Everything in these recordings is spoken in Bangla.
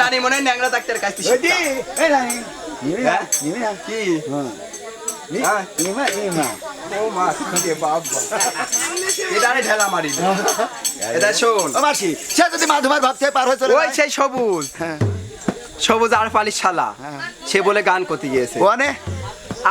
নানি মনে হয় ন্যাংরা ডাক্তারের কাছ থেকে দি, শিখতা। এই নাই, নিবি না, হ্যাঁ? নিবি না? কি হ্যাঁ। নিমা, নিমা। ও মা রে বাবা এটা ঢেলা মারি এটা শোন ও মাসি, সে যদি মাধুমার ভক্ত পার হয়ে চলে ওই সেই সবুজ হ্যাঁ, সবুজ আর পালিশ শালা। সে বলে গান করতে গিয়েছে ওনে,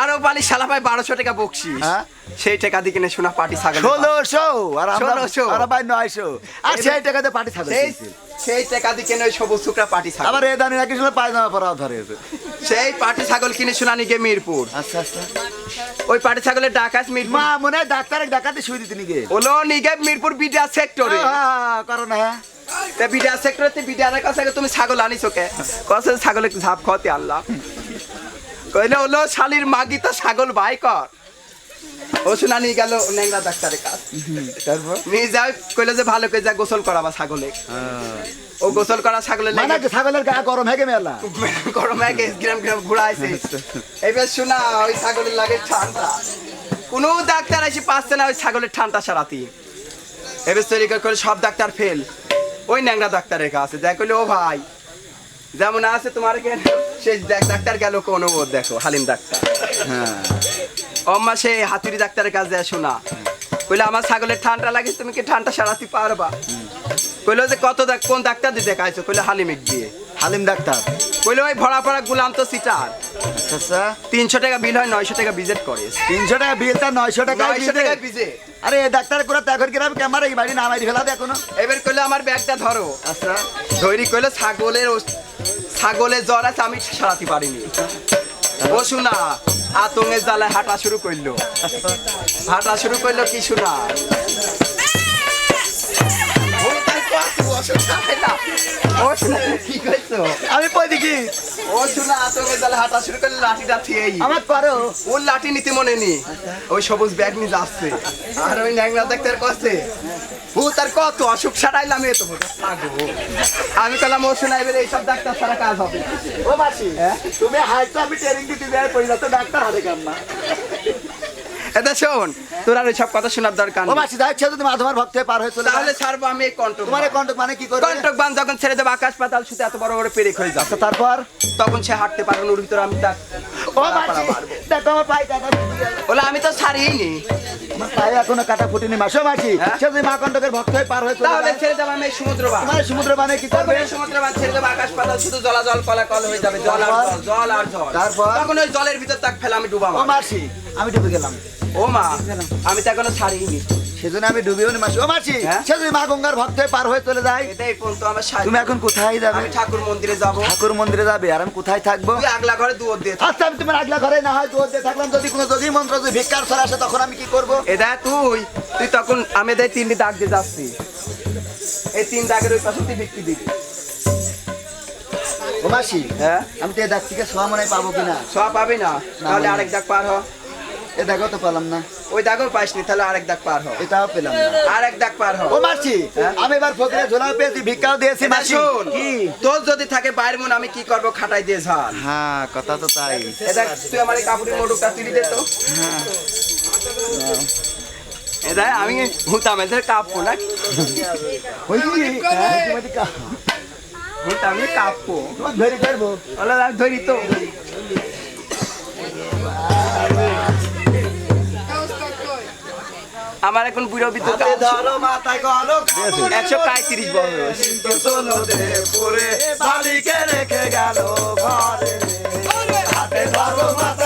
আরও পালিশ শালা পায় বারোশো টাকা বকশিস হ্যাঁ। সেই টাকা দিয়ে কিনে শোনা পাটি ছাগল ষোলোশো, আর ষোলোশো। পাই নয়শো। আর সেই টাকাতে পাটি ছাগল সেই টাকা দিয়ে কিনে সবুজ শুকরা পাটি ছাগল। আবার এ দানি নাকি শুনে পায়জামা ধরে সেই পাটি ছাগল কিনে শোনা নিগে মিরপুর। আচ্ছা আচ্ছা। ওই পাটি ছাগলের ডাকাস মিরপুর। মা মনে হয় ডাক্তারের ডাকাতে শুই দিতে নিগে। ওলো নিগে মিরপুর বিডিয়া সেক্টরে। করো না। হ্যাঁ তা সেক্টরে বিডিয়ার কাছে তুমি ছাগল আনিস ওকে। কসে ছাগল ঝাপ খাওয়াতে আনলাম কইলে হলো শালির মাগি তো ছাগল ভাই কর। ও শোনা নিয়ে গেল ন্যাংরা ডাক্তারের কাছে তারপর? নিয়ে যাও কইলে যে ভালো করে যা গোসল করাবা ছাগলে। ও গোসল করা ছাগলের মানে ছাগলের গা গরম হয়ে মেলা। গরম এক গ্রাম গ্রাম ঘুরাইছে। এবার শোনা ওই ছাগলের লাগে ঠান্ডা। কোনো ডাক্তার এসে পাচ্ছে না ওই ছাগলের ঠান্ডা সারাতি। এবার তৈরি করে সব ডাক্তার ফেল। ওই ন্যাংরা ডাক্তারের কাছে। যাই করলে ও ভাই যেমন আছে তোমার কেন সেই ডাক্তার গেল কোন দেখো হালিম ডাক্তার। হ্যাঁ। অম্মা সে হাতুড়ি ডাক্তারের কাছে যায় শোনা। কইলে আমার ছাগলের ঠান্ডা লাগে তুমি কি ঠান্ডা সারাতে পারবা? কইলো যে কত কোন ডাক্তার দিয়ে দেখাইছো কইলে হালিমিক দিয়ে। হালিম ডাক্তার? কইলো ওই ভরা ভরা গুলাম তো সিটার। আচ্ছা আচ্ছা। তিনশো টাকা বিল হয় নয়শো টাকা ভিজিট করে। তিনশো টাকা বিলটা নয়শো টাকা নয়শো টাকা ভিজে। আরে ডাক্তার করে তো এখন কিরম ক্যামেরা এই বাড়ি নামাই ফেলা দে এখনও। এবার কইলে আমার ব্যাগটা ধরো। আচ্ছা। ধৈরি কইলে ছাগলের ছাগলের জ্বর আছে আমি সারাতে পারিনি। ও শোনা আতঙ্গের জ্বালায় হাঁটা শুরু করল। হাঁটা শুরু করল কিছু শোনা? আমি কই দেখি ও শোনা আতঙ্গের জ্বালায় হাঁটা শুরু করল লাঠিটা থিয়েই আমার করো ওর লাঠি নিতে মনে নি ওই সবুজ ব্যাগ নিয়ে যাচ্ছে আর ওই ন্যাংরা ডাক্তার কছে ও তার কত অসুখ সারাইলাম এ তো আমি কলাম ও শোনা এবার এইসব ডাক্তার ছাড়া কাজ হবে। ও মাসি? তুমি হাইটা আমি ট্রেনিং দিতে দেয় পড়ি তো ডাক্তার হাতে কাম এটা শোন তোর আর সব কথা শোনার দরকার ও মাসি যাচ্ছে ছেড়ে তুমি আধমার ভক্তে পার হয়ে চলে তাহলে ছাড়বো আমি এই কন্টক তোমার কন্টক মানে কি করবে? কন্টক বান যখন ছেড়ে দেবো আকাশ পাতাল শুতে এত বড় বড় পেরেক হয়ে যাবে। আচ্ছা তারপর? তখন সে হাঁটতে পারবে না ওর ভিতরে আমি তার দেখো আমার পায়ে কাটা ফুটে বলে আমি তো ছাড়িই পায়ে এখনও কাটা ফুটেনি মাসো মাসি। হ্যাঁ? সে যদি মা কন্টকের ভক্ত হয়ে পার হয়ে তাহলে ছেড়ে আমি সমুদ্র বান তোমার সমুদ্র কি করবে? সমুদ্র বান ছেড়ে আকাশ পাতাল শুধু হয়ে যাবে জল আর জল জল আর জল। তারপর? তখন ওই জলের ভিতর তাক ফেলে আমি মাসি আমি ডুবে গেলাম। ও মা আমি তো এখনও ছাড়িনি সেজন্য আমি ডুবিও নি মাসি। ও মাসি হ্যাঁ? সে মা গঙ্গার ভক্ত হয়ে পার হয়ে চলে যায় এটাই পর্যন্ত আমার তুমি এখন কোথায় যাবে? আমি ঠাকুর মন্দিরে যাব। ঠাকুর মন্দিরে যাবে। আর আমি কোথায় থাকব? তুই আগলা ঘরে দুয়ার দিয়ে আচ্ছা আমি তোমার আগলা ঘরে না হয় দৌড় দিয়ে থাকলাম। যদি কোনো যোগী মন্ত্র যদি ভিক্ষার ছড়া আসে তখন আমি কি করব? এটা তুই তুই তখন আমি এদের তিনটি দাগ দিয়ে যাচ্ছি। এই তিন দাগের ওই পাশে তুই বিক্রি দিবি। ও মাসি হ্যাঁ? আমি তো এ দাগ থেকে সোয়া মনে পাবো কিনা? সব পাবি না। তাহলে আরেক দাগ পার হ। এ দাগও তো পেলাম না। ওই দাগও পাইসনি তাহলে আরেক দাগ পার হ এটাও পেলাম আরেক দাগ পার হ ও মাসি হ্যাঁ? আমি এবার ফকরে ঝোলাও পেয়েছি ভিক্ষাও দিয়েছি মাসি। শোন কি? তোর যদি থাকে বাইরের মন আমি কি করব? খাটাই দিয়ে ঝাল। হ্যাঁ কথা তো তাই। এটা তুই আমার কাপড়ের তুলি দে তো। হ্যাঁ। এটা আমি হুতাম এদের কাপড় না? ওই কি? হ্যাঁ, হুতাম কাপড়। ধরে ওলা ধরি তো। আমার এখন বুড়ো বিদ্যুৎ একশো পঁয়ত্রিশ বয়স রেখে গেল ঘরে। হাতে ধরো মাথায়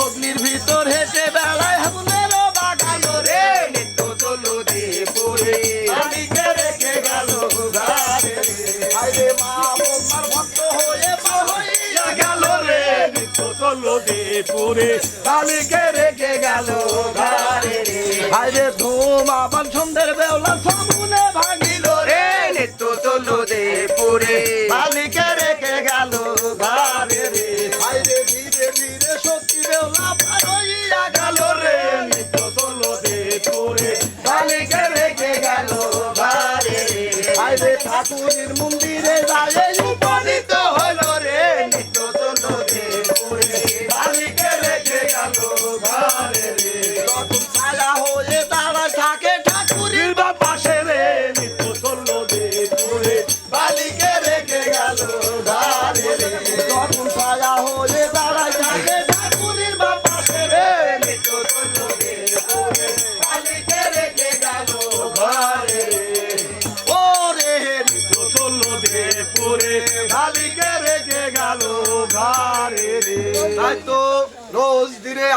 অগ্নির ভিতর হেসে বেলায় ফুলের বাগান রে। নিত্য চলল রে আমি কে রেখে গেল বারে রে। আরে মা বোমার ভক্ত হয়ে পার হইয়া গেল রে। নিত্য চলল রে আমি কে রেখে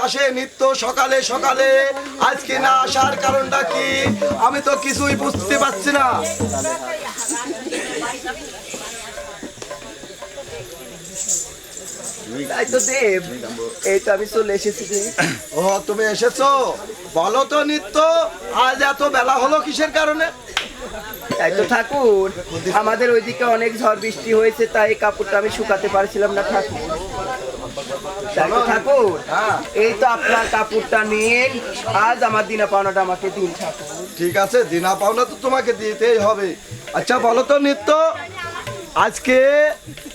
আসে নিত্য সকালে সকালে। আজকে না আসার কারণটা কি? আমি তো কিছুই বুঝতে পারছি না। তাই তো দেব এই তো আমি চলে এসেছি ও তুমি এসেছ? বলো তো নিত্য আজ এত বেলা হলো কিসের কারণে? তাই তো ঠাকুর আমাদের ওইদিকে অনেক ঝড় বৃষ্টি হয়েছে তাই কাপড়টা আমি শুকাতে পারছিলাম না ঠাকুর। ঠাকুর হ্যাঁ। এই তো আপনার কাপড়টা নিন আজ আমার দিনা পাওনাটা আমাকে দিন ঠাকুর। ঠিক আছে দিনা পাওনা তো তোমাকে দিতেই হবে। আচ্ছা বলো তো নিত্য আজকে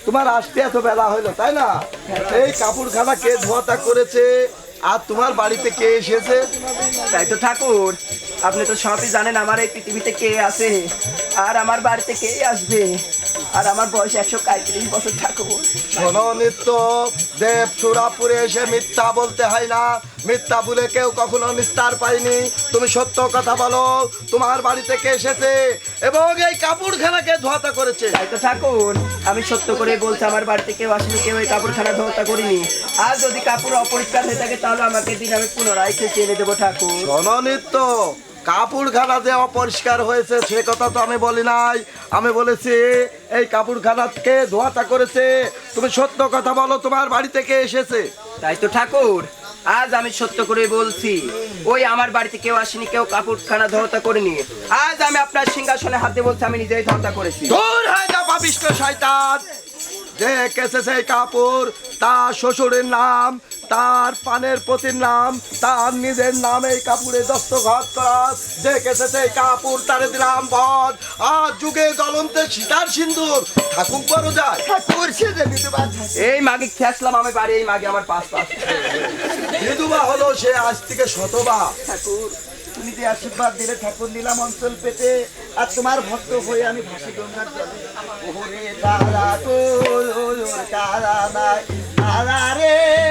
তোমার আসতে এত বেলা হলো তাই না? এই কাপড়খানা কে ধোয়াতা করেছে আর তোমার বাড়িতে কে এসেছে? তাই তো ঠাকুর আপনি তো সবই জানেন আমার এই পৃথিবীতে কে আছে আর আমার বাড়িতে কে আসবে। আর আমার বয়স একশো পঁয়ত্রিশ বছর ঠাকুর। শোনো নিত্য দেব সুরাপুরে এসে মিথ্যা বলতে হয় না। মিথ্যা বলে কেউ কখনো নিস্তার পায়নি। তুমি সত্য কথা বলো তোমার বাড়িতে কে এসেছে? এবং এই কাপড়খানাকে ধোয়াতা করেছে। তাই তো ঠাকুর আমি সত্য করে বলছি আমার বাড়িতে কেউ আসেনি কেউ এই কাপড় কাপড়খানা ধোতা করিনি। আর যদি কাপড় অপরিষ্কার হয়ে থাকে তাহলে আমাকে দিন আমি পুনরায় খেয়ে এনে দেবো ঠাকুর। শোনো নিত্য কাপড়খানা যে অপরিষ্কার হয়েছে সে কথা তো আমি বলি নাই। আমি বলেছি এই কাপড়খানাকে ধোয়াতা করেছে? তুমি সত্য কথা বলো তোমার বাড়ি থেকে এসেছে। তাই তো ঠাকুর আজ আমি সত্য করে বলছি ওই আমার বাড়িতে কেউ আসেনি কেউ কাপড়খানা ধরতা করেনি। আজ আমি আপনার সিংহাসনে হাতে বলছি আমি নিজেই ধরতা করেছি। দূর হয়ে পাপিষ্ট শয়তান। যে কেসেছে এই কাপড় তার শ্বশুরের নাম তার পানের পতির নাম তার নিজের নামে এই কাপড়ে দস্তখত করা। যে কেসেছে এই কাপড় তারে দিলাম বধ। আর যুগে জ্বলন্তে সীতার সিন্দুর। ঠাকুর বড় যায়। ঠাকুর বিধবা এই মাগে খেসলাম আমি বাড়ি এই মাগে আমার পাশ পাশ। বিধবা হলো সে আজ থেকে শতবা। ঠাকুর তুমি যে আশীর্বাদ দিলে ঠাকুর নিলাম অঞ্চল পেতে আর তোমার ভক্ত হয়ে আমি ভাসি গঙ্গার জলে। ওরে তারা তোর তারা নাই রে